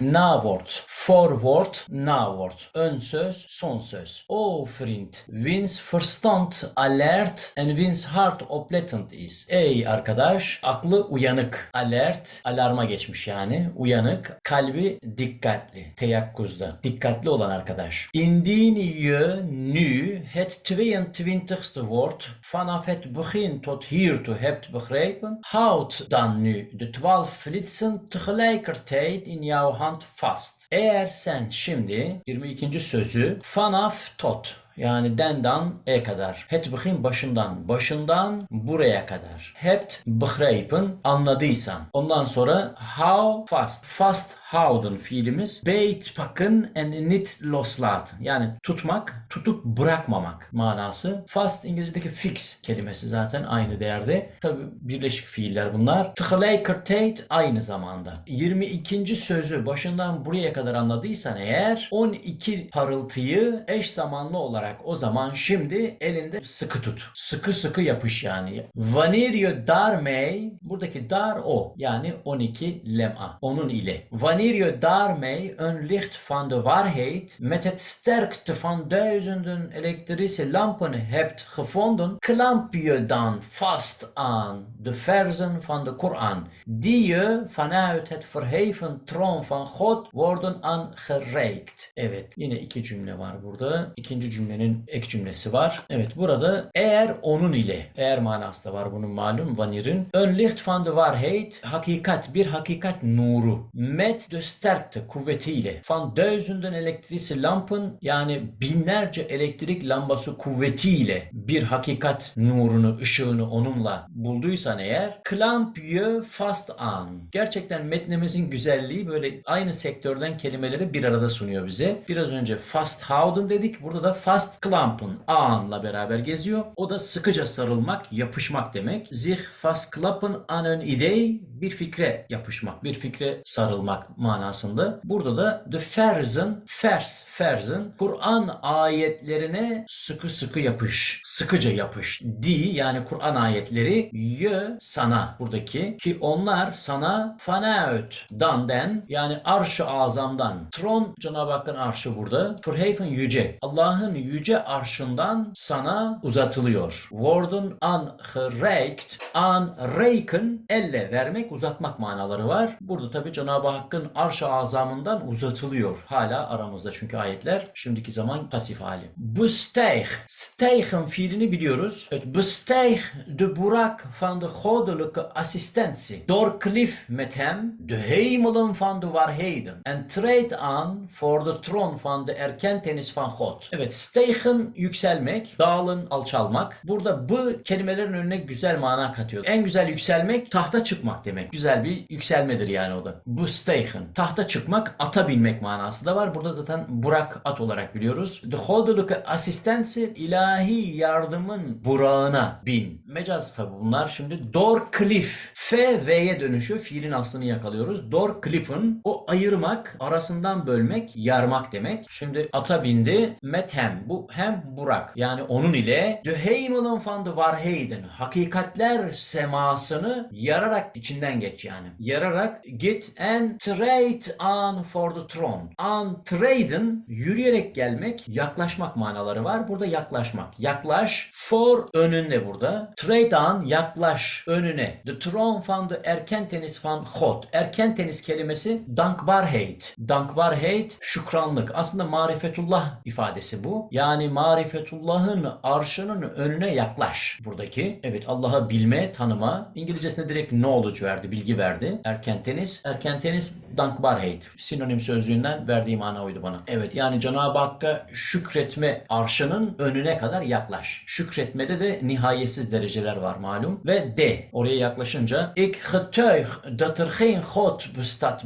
Nawoord. Voorwoord, nawoord. Ön söz, son söz. O vriend, wiens verstand alert en wiens hart oplettend is. Ey arkadaş, aklı uyanık. Alert, alarma geçmiş yani. Uyanık, kalbi dikkatli. Teyakkuzda. Dikkatli olan arkadaş. Indien je nu het 22ste woord vanaf het begin tot hiertoe hebt begrepen, houd dan nu de 12 flitsen tegelijkertijd in jouw hand vast. Eğer sen şimdi 22. sözü vanaf tot yani dendan e kadar. Het begin başından. Başından buraya kadar. Hebt begrepen anladıysan. Ondan sonra how fast. Fast houden fiilimiz. Beet pakken en niet loslaten. Yani tutmak, tutup bırakmamak manası. Fast İngilizce'deki fix kelimesi zaten aynı değerde. Tabi birleşik fiiller bunlar. Tegelijkertijd aynı zamanda. 22. sözü başından buraya kadar anladıysan eğer 12 parıltıyı eş zamanlı olarak o zaman şimdi elinde sıkı tut. Sıkı sıkı yapış yani. Wanneer je daarmee buradaki dar o yani 12 lem'a onun ile. Je daarmee een licht van de waarheid met het sterkte van duizenden elektrische lampen hebt gevonden, klamp je dan vast aan de verzen van de Koran, die je vanuit het verheven troon van God worden aangereikt. Evet, yine iki cümle var burada. İkinci cümlenin ek cümlesi var. Evet, burada eğer onun ile, eğer manası da var bunun malum Wanneer'in. Een licht van de waarheid, hakikat, bir hakikat nuru. Met de sterkte, kuvvetiyle. Van duizenden elektrische lampen, yani binlerce elektrik lambası kuvvetiyle bir hakikat nurunu, ışığını onunla bulduysan eğer, klamp je fast an. Gerçekten metnemizin güzelliği böyle aynı sektörden kelimeleri bir arada sunuyor bize. Biraz önce fast houden dedik. Burada da fast klampen anla beraber geziyor. O da sıkıca sarılmak, yapışmak demek. Sich fast klappen an een idee bir fikre yapışmak, bir fikre sarılmak manasında. Burada da the versen, vers, versen, Kur'an ayetlerine sıkı sıkı yapış, sıkıca yapış. Di yani Kur'an ayetleri yö sana buradaki ki onlar sana fanaut dan den yani arş-ı azamdan. Tron Cenab-ı Hakk'ın arşı burada. Verheven yüce. Allah'ın yüce arşından sana uzatılıyor. Worden aangereikt. Aanreiken elle vermek uzatmak manaları var. Burada tabi Cenab-ı Hakk'ın arş-ı azamından uzatılıyor. Hala aramızda çünkü ayetler. Şimdiki zaman pasif hali. Besteig. Stijgen fiilini biliyoruz. Het besteig de burak van de goddelijke assistentie. Doorklief met hem de hemelen van de waarheden. En treed aan voor de tron van de erkentenis van God. Evet, stijgen yükselmek, dağılın alçalmak. Burada bu kelimelerin önüne güzel mana katıyor. En güzel yükselmek tahta çıkmak demek. Güzel bir yükselmedir yani o da. Bu stijgen. Tahta çıkmak, ata binmek manası da var. Burada zaten burak at olarak biliyoruz. De goddelijke assistentie ilahi yardımın burağına bin. Mecaz tabi bunlar. Şimdi Dorcliff. F, V'ye dönüşüyor. Fiilin aslını yakalıyoruz. Dorcliff'ın o ayırmak, arasından bölmek, yarmak demek. Şimdi ata bindi. Met hem. Bu hem Burak. Yani onun ile de hemelen van de waarheden. Hakikatler semasını yararak içinden geç yani. Yararak git and trade on for the throne. On trade'in yürüyerek gelmek, yaklaşmak manaları var. Burada yaklaşmak. Yaklaş for önünde burada. Trade on yaklaş önüne. The throne van de erkentenis van God. Erkentenis kelimesi dankbarheid. Dankbarheid şükranlık. Aslında marifetullah ifadesi bu. Yani marifetullah'ın arşının önüne yaklaş buradaki. Evet Allah'a bilme, tanıma. İngilizcesinde direkt knowledge verdi, bilgi verdi. Erkentenis. Erkentenis dankbarheid. Sinonim sözlüğünden verdiği mana oydu bana. Evet yani Cenab-ı Hakk'a şükretme arşının önüne kadar yaklaş. Şükretmede de nihayetsiz dereceler var malum. Ve de oraya yaklaşınca Ik getuig dat er geen God bestaat.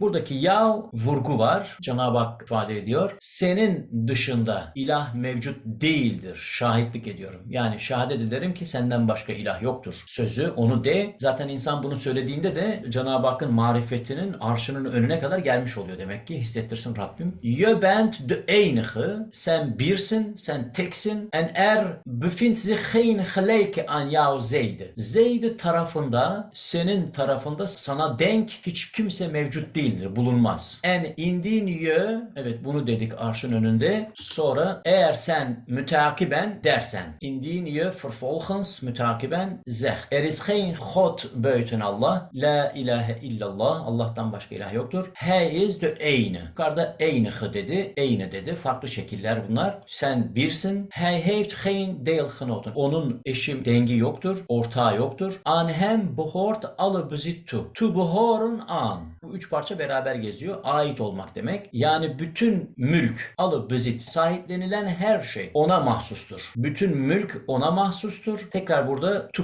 Buradaki jou vurgu var. Cenab-ı Hak ifade ediyor. Senin dışında dışında ilah mevcut değildir. Şahitlik ediyorum. Yani şehadet ederim ki senden başka ilah yoktur. Sözü onu de. Zaten insan bunu söylediğinde de Cenab-ı Hakk'ın marifetinin arşının önüne kadar gelmiş oluyor demek ki. Hissettirsin Rabbim. Je bent de enige. Sen birsin, sen teksin. En er bevindt zich geen gelijke aan jou zijde. Zeyde tarafında, senin tarafında sana denk hiç kimse mevcut değildir, bulunmaz. En indien je, evet bunu dedik arşın önünde. Sonra eğer sen müteakiben dersen. Indien je vervolgens müteakiben zeg. Er is geen God buiten Allah. La ilahe illallah. Allah'tan başka ilah yoktur. Hij is de ene. Yukarıda enige dedi, ene dedi. Farklı şekiller bunlar. Sen birsin. Hij heeft geen deelgenoten. Onun eşim dengi yoktur, ortağı yoktur. Aan hem behoort alle bezit toe. To behoren aan. Bu üç parça beraber geziyor. Ait olmak demek. Yani bütün mülk, alı bezit, sahiplenilen her şey ona mahsustur. Bütün mülk ona mahsustur. Tekrar burada to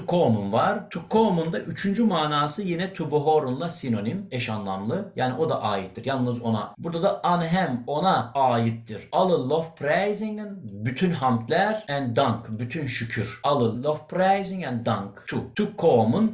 var. To da üçüncü manası yine to behoren'la sinonim, eş anlamlı. Yani o da aittir. Yalnız ona. Burada da an hem ona aittir. Alle lofprijzingen, bütün hamdler and dank, bütün şükür. Alle lofprijzing and dank to. To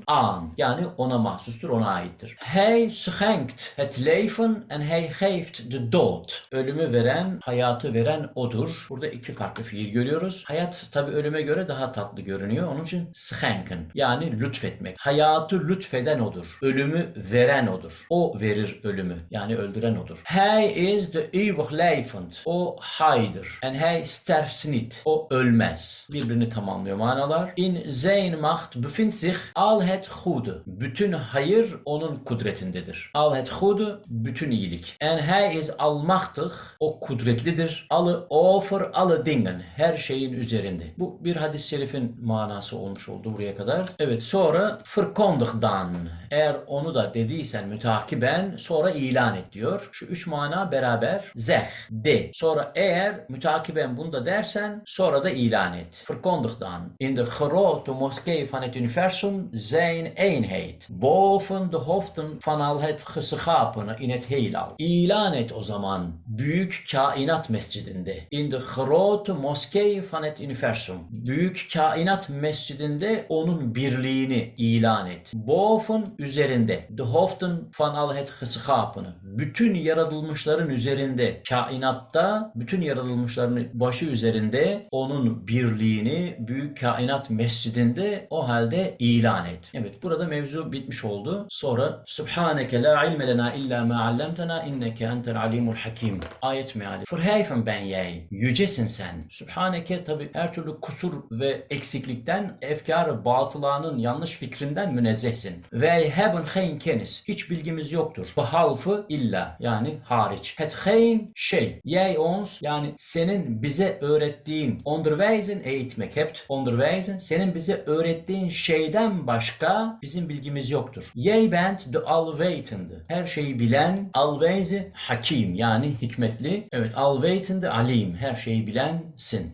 aan. Yani ona mahsustur, ona aittir. Hij schenkt het leven en hij geeft de dood. Ölümü veren, hayatı veren odur. Burada iki farklı fiil görüyoruz. Hayat tabi ölüme göre daha tatlı görünüyor. Onun için schenken yani lütfetmek. Hayatı lütfeden odur. Ölümü veren odur. O verir ölümü. Yani öldüren odur. Hij is de eeuwig levend. O haydır. En hij sterft niet. O ölmez. Birbirini tamamlıyor manalar. In zijn macht bevindt sich al het goede. Bütün hayır onun kudretindedir. Al het goede bütün iyilik. En hij is almachtig. O kudretlidir. Alle over alle dingen. Her şeyin üzerinde. Bu bir hadis-i şerifin manası olmuş oldu buraya kadar. Evet sonra verkondigdan. Eğer onu da dediysen mütakiben sonra ilan et diyor. Şu üç mana beraber zeh de. Sonra eğer mütakiben bunu da dersen sonra da ilan et. Verkondigdan. In de grote moskee van het universum zijn eenheid. Boven de hoofden van al het geschapene in het heelal. İlan et o zaman büyük kainat mescidinde. In de grote moskee van universum. Büyük kainat mescidinde onun birliğini ilan et. Boven üzerinde. De hoofden van al het. Bütün yaratılmışların üzerinde. Kainatta bütün yaratılmışların başı üzerinde onun birliğini büyük kainat mescidinde o halde ilan et. Evet burada mevzu bitmiş oldu. Sonra Subhaneke la ilme lena illa ma allamtena inneke entel alimul hakim. Ayet meali. Verheven ben jij. Yücesin sen. Subhaneke tabi her türlü kusur ve eksiklikten efkarı batılanın yanlış fikrinden münezzehsin. Ve hebben geen kennis. Hiç bilgimiz yoktur. Behalfı illa yani hariç. Het geen şey. Jij ons yani senin bize öğrettiğin onderwijzen eğitmek hebt. Onderwijzen senin bize öğrettiğin şeyden başka bizim bilgimiz yoktur. Jij bent de alwetende. Her şeyi bilen, alwijze hakim yani hikmetli. Evet alim. Her şeyi bilensin.